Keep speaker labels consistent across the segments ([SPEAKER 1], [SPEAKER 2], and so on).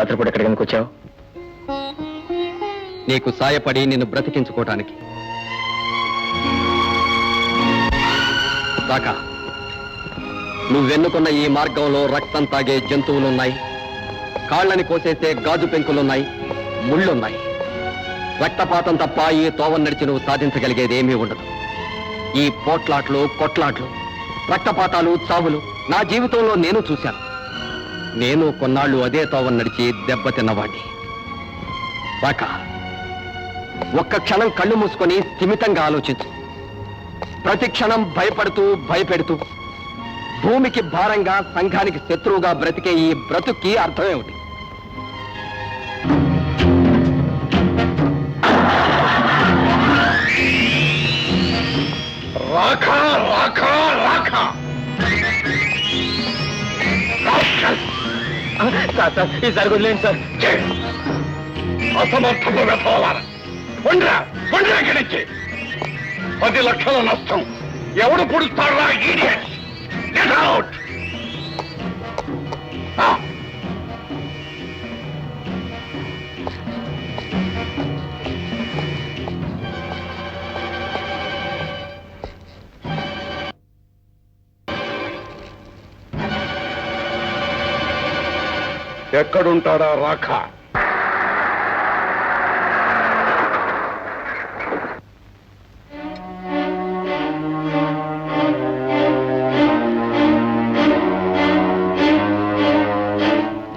[SPEAKER 1] రాత్రిపూట ఎక్కడికి ఎందుకు వచ్చావు?
[SPEAKER 2] నీకు సాయపడి నిన్ను బ్రతికించుకోవటానికి దాకా నువ్వెన్నుకున్న ఈ మార్గంలో రక్తం తాగే జంతువులున్నాయి. కాళ్ళని కోసేసే గాజు పెంకులున్నాయి ముళ్ళున్నాయి. రక్తపాతం తప్ప ఈ తోవ నడిచి నువ్వు సాధించగలిగేది ఏమీ ఉండదు. ఈ పోట్లాట్లు కొట్లాట్లు రక్తపాతాలు చావులు నా జీవితంలో నేను చూశాను. నేను కొన్నాళ్ళు అదే తోవ నడిచి దెబ్బతిన్నవాణ్ణి రాక ఒక్క క్షణం కళ్ళు మూసుకొని స్థిమితంగా ఆలోచించు. ప్రతి క్షణం భయపడుతూ భయపెడుతూ భూమికి భారంగా సంఘానికి శత్రువుగా బ్రతికే ఈ బ్రతుక్కి అర్థమేమిటి?
[SPEAKER 3] రాఖ రాఖ!
[SPEAKER 1] సార్ సార్ ఈసారి వదిలేండి సార్.
[SPEAKER 3] అసమర్థపు వెతవాల వండ్రా వండ్రా ఇక్కడి పది లక్షల నష్టం. ఎవడు పుడుస్తాడా ఈడియట్ గెట్ అవుట్ ఎక్కడుంటాడా రాఖ?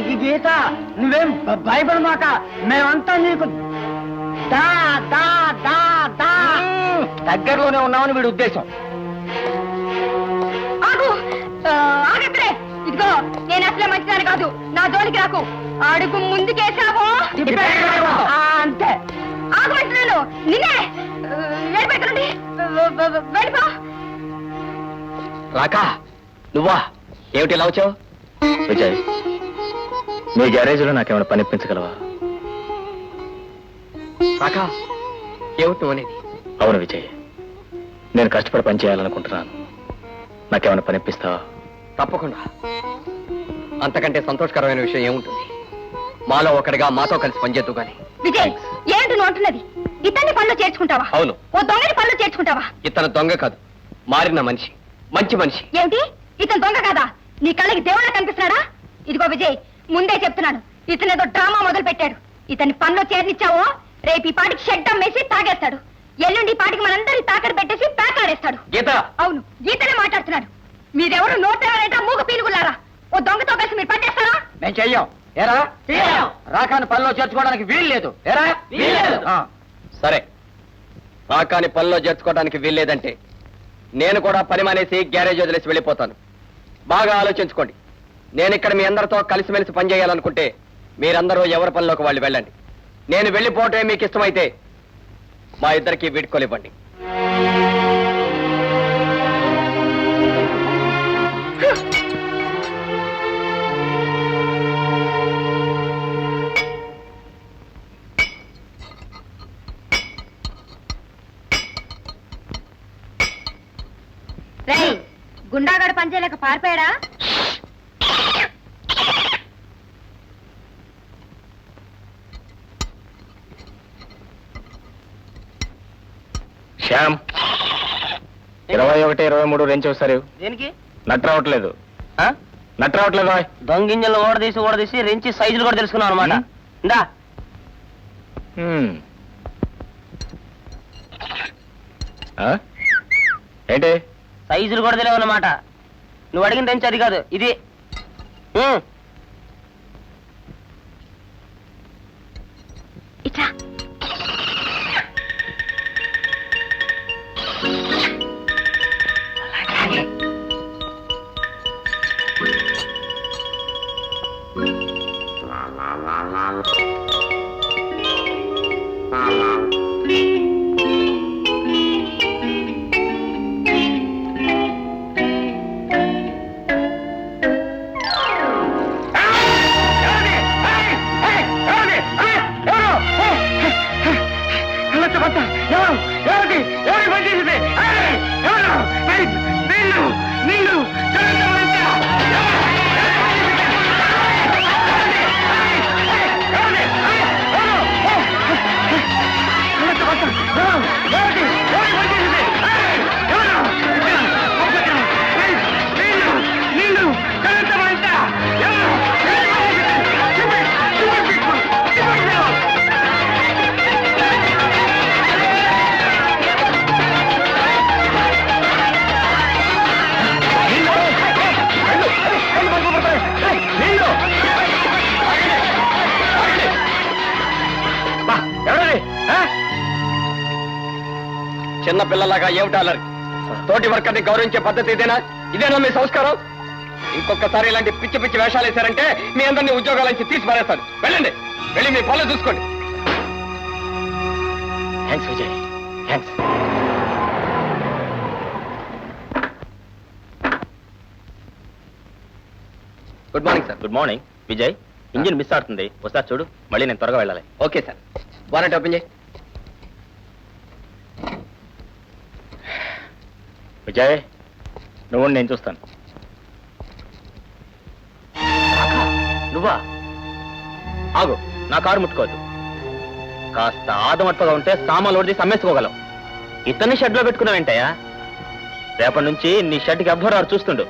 [SPEAKER 4] ఇది గీత నువ్వేం భయపడమాక? మేమంతా నీకు దా దా దా దా. దగ్గరలోనే ఉన్నామని వీడి ఉద్దేశం.
[SPEAKER 5] కాదు. నా జోలికి రాకు. అడుగు ముందుకేసావో
[SPEAKER 4] ఆ, అంతే.
[SPEAKER 5] ఆగమంటున్నాను నిన్నే ఆ, వెళ్ళిపోతానండి వెళ్ళిపో.
[SPEAKER 2] రాకా నువ్వా? ఏమిటి ఇలా వచ్చావు?
[SPEAKER 1] విజయ్ మీ గ్యారేజ్లో నాకేమైనా పని ఇప్పించగలవా?
[SPEAKER 2] రాకా ఏమిటి నువ్వు అనేది?
[SPEAKER 1] అవును విజయ్ నేను కష్టపడి పని చేయాలనుకుంటున్నాను. నాకేమైనా పని ఇప్పిస్తావా?
[SPEAKER 2] తప్పకుండా. అంతకంటే సంతోషకరమైన విషయం ఏముంటుంది? మాలో ఒకడిగా మాతో కలిసి పనిచేద్దు గాని.
[SPEAKER 5] విజయ్ ఏంటి నువ్వు అంటున్నది? ఇతన్ని పనిలో చేర్చుకుంటావా?
[SPEAKER 2] అవును.
[SPEAKER 5] ఓ దొంగని పనిలో చేర్చుకుంటావా?
[SPEAKER 2] ఇతను దొంగ కాదు. మారిన మనిషి. మంచి మనిషి.
[SPEAKER 5] ఏమిటి? ఇతను దొంగ కాదా? నీ కళ్ళకి దేవుళ్ళ కనిపిస్తున్నాడా? ఇదిగో విజయ్ ముందే చెప్తున్నాను. ఇతను ఏదో డ్రామా మొదలు పెట్టాడు ఇతన్ని పనిలో చేర్నిచ్చావో? రేపు ఈ పాటికి షెడ్ అమ్మేసి తాగేస్తాడు. ఎల్లుండి ఈ పాటికి మనందరి తాకడి పెట్టేసి పేకాడేస్తాడు.
[SPEAKER 2] గీత!
[SPEAKER 5] అవును గీతనే మాట్లాడుతున్నాడు. మీరెవరు నోటెవరంట మూగ పీనుగులారా ఓ దొంగతో కలిసి మీరు పనిచేస్తారా
[SPEAKER 4] మేము చెయ్యం. ఏరా? రాకాని పనిలో చేర్చుకోవడానికి వీలు లేదు. ఏరా? ఆ.
[SPEAKER 2] సరే. రాకాని పనిలో చేర్చుకోవడానికి వీల్లేదంటే నేను కూడా పని మానేసి గ్యారేజ్ వదిలేసి వెళ్ళిపోతాను. బాగా ఆలోచించుకోండి. నేను ఇక్కడ మీ అందరితో కలిసిమెలిసి పని చేయాలనుకుంటే మీరందరూ ఎవరి పనిలోకి వాళ్ళు వెళ్ళండి. నేను వెళ్ళిపోవటమే మీకు ఇష్టమైతే మా ఇద్దరికి వీడ్కోలివ్వండి
[SPEAKER 5] పారిపోయాడా
[SPEAKER 1] శ్యామ్ ఇరవై ఒకటి ఇరవై మూడు రెంచి వస్తారు
[SPEAKER 4] దేనికి
[SPEAKER 1] నట్ రావట్లేదు
[SPEAKER 4] ఆ?
[SPEAKER 1] నట్ రావట్లేదు ఓయ్.
[SPEAKER 4] దొంగింజలు ఓడదీసి ఓడదీసి రెంచి సైజులు కూడా తెలుసుకున్నాం అనమాట. ఇందా
[SPEAKER 1] హ్మ్. ఆ? ఏంటి
[SPEAKER 4] సైజులు కూడా తెలియవు అన్నమాట నువ్వు అడిగిన రెంచి అది కాదు? ఇది.
[SPEAKER 2] చిన్న పిల్లలాగా ఏమిటాలరు తోటి వర్కర్ని గౌరవించే పద్ధతి ఇదేనా? ఇదేనా మీ సంస్కారం? ఇంకొకసారి ఇలాంటి పిచ్చి పిచ్చి వేషాలు వేశారంటే మీ అందరినీ ఉద్యోగాల నుంచి తీసి పారేస్తాను వెళ్ళండి. వెళ్ళి మీ పనులు చూసుకోండి.
[SPEAKER 1] Thanks Vijay thanks
[SPEAKER 2] good morning sir
[SPEAKER 1] good morning Vijay engine miss అవుతుంది ఒకసారి చూడు. మళ్ళీ నేను త్వరగా వెళ్ళాలి.
[SPEAKER 2] ఓకే సార్ వారంటీ ఓపెన్ చేయి.
[SPEAKER 1] విజయ్ నువ్వు నేను చూస్తాను. నువ్వా? ఆగు నా కారు ముట్టుకోవద్దు. కాస్త ఆదమట్టుగా ఉంటే సామాన్లు ఓడి సమ్మేసుకోగలం. ఇతన్ని షెడ్లో పెట్టుకున్నావేంటయ్యా రేపటి నుంచి నీ షెడ్కి ఎవ్వరు చూస్తుండు.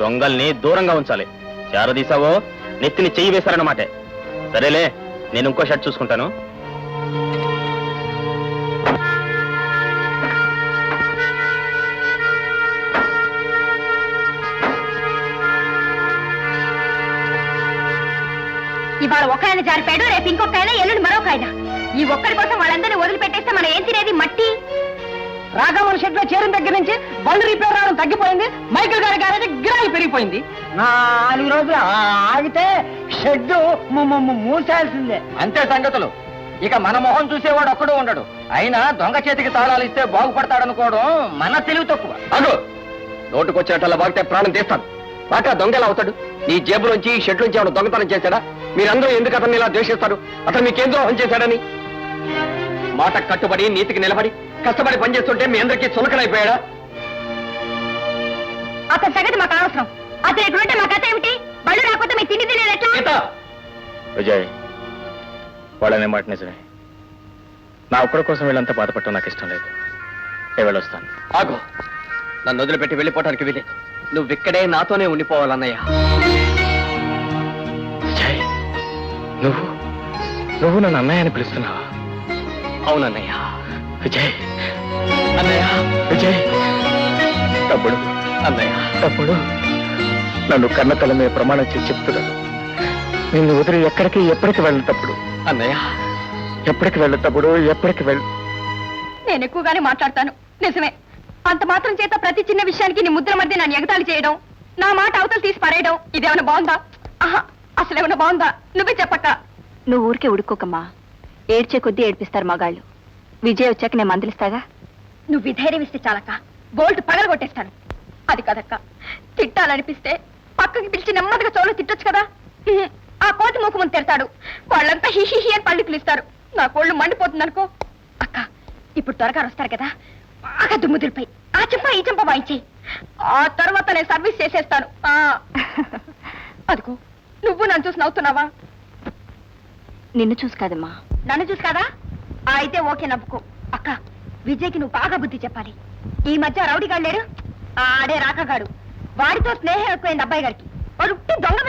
[SPEAKER 1] దొంగల్ని దూరంగా ఉంచాలి. చేరదీసావో నెత్తిని చెయ్యి వేశారన్నమాటే. సరేలే నేను ఇంకో షర్ట్ చూసుకుంటాను.
[SPEAKER 5] ఇవాళ ఒక ఆయన జారిపాడు రేపు ఇంకొక ఆయన ఎల్లుండి మరొక ఆయన. ఈ ఒక్కరి కోసం వాళ్ళందరినీ వదిలిపెట్టేస్తే మనం ఏం తినేది? మట్టి?
[SPEAKER 4] రాఘవన్ షెడ్లో చేరిన దగ్గర నుంచి బండి రిపేర్ రావడం తగ్గిపోయింది. మైకిల్ గారి గ్యారేజ్ గిరాకీ పెరిగిపోయింది. నాలుగు రోజులు ఆగితే షెడ్ మూసేయాల్సిందే. అంతే సంగతులు. ఇక మన మొహం చూసేవాడు ఒక్కడు ఉండడు. అయినా దొంగ చేతికి తాళాలు ఇస్తే బాగుపడతాడనుకోవడం మన తెలివి తక్కువ.
[SPEAKER 2] అగు! నోటుకొచ్చినట్టు బాగితే ప్రాణం తీస్తాను. బాగా దొంగ ఎలా అవుతాడు? నీ జేబులోంచి ఈ షెడ్ నుంచి ఏమైనా దొంగతనం చేశాడా? మీరందరూ ఎందుకు అతన్ని ఇలా ద్వేషిస్తారు? అతను మీకేం ద్రోహం చేశాడని? మాట కట్టుబడి నీతికి నిలబడి కష్టపడి పనిచేస్తుంటే మీ అందరికీ చులకనైపోయాడా?
[SPEAKER 5] అతని సంగతి మాకు అనవసరం. అతను ఎక్కడుంటే మా కథ ఏమిటి? బళ్ళు రాకపోతే మీ తిండి తినేది
[SPEAKER 1] విజయ్ వాళ్ళనే మాట నిజమే. నా ఒక్కడి కోసం వీళ్ళంతా బాధపడటం నాకు ఇష్టం లేదు. నేను వెళ్ళొస్తాను.
[SPEAKER 2] ఆగు. నన్ను వదిలిపెట్టి వెళ్ళిపోవటానికి వీలేదు నువ్వు ఇక్కడే నాతోనే ఉండిపోవాలన్నయ్య.
[SPEAKER 1] నువ్వు నువ్వు నన్ను అన్నయ్య అని పిలుస్తున్నావా?
[SPEAKER 2] అవునన్నయ్య.
[SPEAKER 1] విజయ్.
[SPEAKER 2] అన్నయ్య.
[SPEAKER 1] విజయ్. తప్పుడు
[SPEAKER 2] అన్నయ్య.
[SPEAKER 1] తప్పుడు నన్ను కన్న తల మీద ప్రమాణం చేసి చెప్తున్నాను నిన్ను వదిలి ఎక్కడికి ఎప్పటికి వెళ్ళను తప్పుడు
[SPEAKER 2] అన్నయ్య.
[SPEAKER 1] ఎప్పటికి వెళ్ళు తప్పుడు ఎప్పటికి వెళ్ళు
[SPEAKER 5] నేను ఎక్కువగానే మాట్లాడతాను. నిజమే. అంత మాత్రం చేత ప్రతి చిన్న విషయానికి నీ ముద్ర మధ్య నన్ను ఎగతాళి చేయడం నా మాట అవతలు తీసి పరేయడం ఇదేమైనా బాగుందా? ఆహా. అసలు ఏమైనా బాగుందా? నువ్వే చెప్పక్క.
[SPEAKER 6] నువ్వు ఊరికే ఉడుకోకమ్మా. ఏడ్చే కొద్దీ ఏడిపిస్తారు మగాళ్ళు. విజయ్ వచ్చాక నేను మందలిస్తాగా?
[SPEAKER 5] నువ్వు విధైర్యం ఇస్తే చాలక్క. బోల్ట్ పగల కొట్టేస్తాను అది కదక్క. తిట్టాలనిపిస్తే పక్కకి పిలిచి నెమ్మదిగా చోలో తిట్టొచ్చు కదా. ఆ కోతి ముఖం ముందు తిడతాడు వాళ్ళంతా హిహి అని పళ్ళు పిలుస్తారు. నా కోళ్ళు మండిపోతుంది అనుకో అక్క ఇప్పుడు త్వరగా వస్తారు కదా. బాగా దుమ్ము దులిపాయి. ఆ చెంప ఈ చెంప వాయించి ఆ తర్వాత నేను సర్వీస్ చేసేస్తాను. ఆ. అదిగో. నువ్వు నన్ను చూసి నవ్వుతున్నావా?
[SPEAKER 6] నిన్ను చూసి కాదమ్మా.
[SPEAKER 5] నన్ను చూసి కదా? అయితే ఓకే నవ్వుకో. అక్క విజయ్కి నువ్వు బాగా బుద్ధి చెప్పాలి. ఈ మధ్య రౌడీ గాడు లేడు? ఆడే రాకగాడు వాడితో స్నేహం ఎక్కువైంది అబ్బాయి గారికి వాడు ఉట్టి దొంగ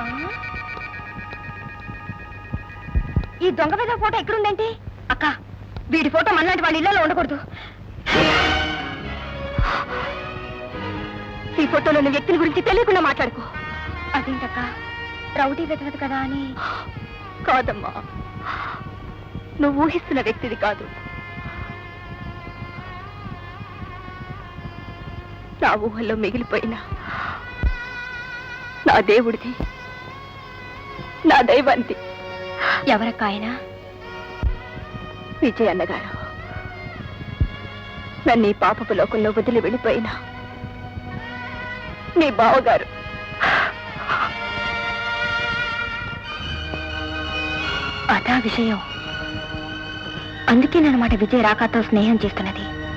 [SPEAKER 5] ఆ? ఈ దొంగ విధవ ఫోటో ఎక్కడుందేంటి? అక్క వీడి ఫోటో మనలాంటి వాళ్ళ ఇళ్ళలో ఉండకూడదు. ఈ ఫోటోలో ఉన్న వ్యక్తిని గురించి తెలియకుండా మాట్లాడుకో. అదేంటక్క? రౌడీ వెతకదు కదా అని.
[SPEAKER 6] కాదమ్మా. నువ్వు ఊహిస్తున్న వ్యక్తిది కాదు. నా ఊహల్లో మిగిలిపోయిన నా దేవుడిది నా దైవాంతి
[SPEAKER 5] ఎవరక్క ఆయన?
[SPEAKER 6] విజయ్ అన్నగారు. నన్ను ఈ పాపపు లోకంలో వదిలి వెళ్ళిపోయిన మీ బావగారు.
[SPEAKER 5] అదా విషయం అందుకేనమాట విజయ్ రాకాతో స్నేహం చేస్తున్నది.